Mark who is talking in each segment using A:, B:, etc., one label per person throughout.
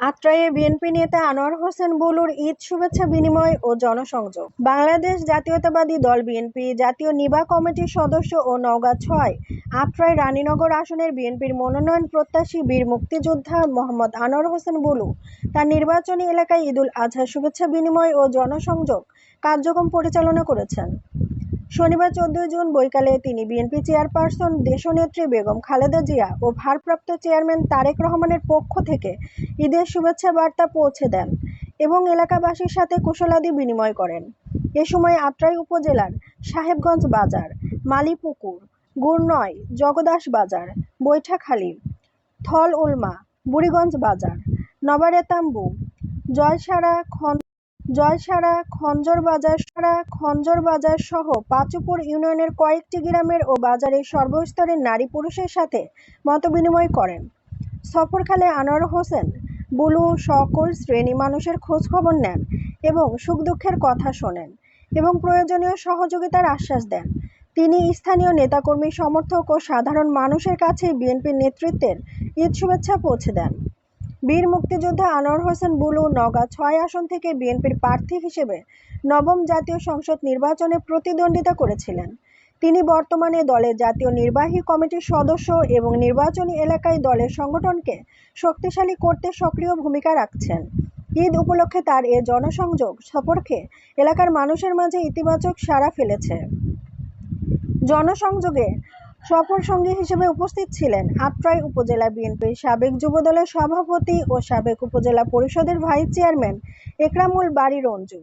A: আত্রাইয়ে BNP নেতা আনোয়ার হোসেন বুলুর ঈদ শুভেচ্ছা বিনিময় ও জনসংযোগ। বাংলাদেশ জাতীয়তাবাদী দল বিএনপি জাতীয় নিবা কমিটির সদস্য ও নওগাঁ ছয় আত্রাই রানীনগর আসনের বিএনপির মনোনয়ন প্রত্যাশী বীর মুক্তিযোদ্ধা মোহাম্মদ আনোয়ার হোসেন বুলু তার নির্বাচনী এলাকায় ঈদুল আজহা শুভেচ্ছা বিনিময় ও জনসংযোগ কার্যক্রম পরিচালনা করেছেন। শনিবার চোদ্দই জুন বৈকালে তিনি বিএনপি চেয়ারপারসন দেশনেত্রী বেগম খালেদা জিয়া ও ভারপ্রাপ্ত চেয়ারম্যান তারেক রহমানের পক্ষ থেকে ঈদের শুভেচ্ছা বার্তা পৌঁছে দেন এবং এলাকাবাসীর সাথে কুশলাদি বিনিময় করেন। এ সময় আত্রাই উপজেলার সাহেবগঞ্জ বাজার, মালিপুকুর গুরনয় জগদাস বাজার, বৈঠাখালী থল উলমা বুড়িগঞ্জ বাজার, নবারেতাম্বু, জয়সারা খন জয়সারা, খঞ্জর বাজার সারা, খঞ্জর বাজার সহ পাচুপুর ইউনিয়নের কয়েকটি গ্রামের ও বাজারের সর্বস্তরের নারী পুরুষের সাথে মতবিনিময় করেন। সফরকালে আনোয়ার হোসেন, বুলু, সকল শ্রেণি মানুষের খোঁজ খবর নেন এবং সুখ দুঃখের কথা শোনেন এবং প্রয়োজনীয় সহযোগিতার আশ্বাস দেন। তিনি স্থানীয় নেতাকর্মী, সমর্থক ও সাধারণ মানুষের কাছে বিএনপির নেতৃত্বের ঈদ শুভেচ্ছা পৌঁছে দেন। বীর মুক্তিযোদ্ধা আনোয়ার হোসেন বুলু নওগাঁ ছয় আসন থেকে বিএনপির প্রার্থী হিসেবে নবম জাতীয় সংসদ নির্বাচনে প্রতিদ্বন্দ্বিতা করেছিলেন। তিনি বর্তমানে দলের জাতীয় নির্বাহী কমিটির সদস্য এবং নির্বাচনী এলাকায় দলের সংগঠনকে শক্তিশালী করতে সক্রিয় ভূমিকা রাখছেন। ঈদ উপলক্ষে তার এ জনসংযোগ সফরকে এলাকার মানুষের মাঝে ইতিবাচক সাড়া ফেলেছে। জনসংযোগে সফর সঙ্গী হিসেবে উপস্থিত ছিলেন আত্রাই উপজেলা বিএনপির সাবেক যুবদলের সভাপতি ও সাবেক উপজেলা পরিষদের ভাইস চেয়ারম্যান একরামুল বাড়ি রঞ্জু,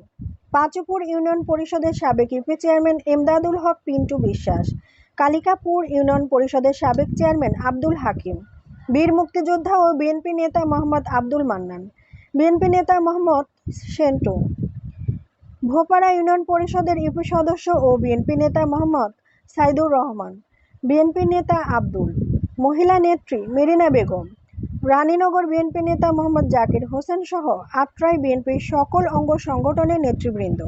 A: পাঁচুপুর ইউনিয়ন পরিষদের সাবেক UP chairman Emdadul Haque Pintu Biswas, Kalikapur union পরিষদের সাবেক চেয়ারম্যান আব্দুল হাকিম, বীর মুক্তিযোদ্ধা ও বিএনপি নেতা মোহাম্মদ আব্দুল মান্নান, বিএনপি নেতা মোহাম্মদ সেন্টু, ভোপাড়া ইউনিয়ন পরিষদের ইউপি সদস্য ও বিএনপি নেতা মোহাম্মদ সাইদুর রহমান বিএনপি নেতা আব্দুল, মহিলা নেত্রী মেরিনা বেগম, রানীনগর বিএনপি নেতা মোহাম্মদ জাকির হোসেন সহ আত্রাই বিএনপির সকল অঙ্গ সংগঠনের নেতৃবৃন্দ।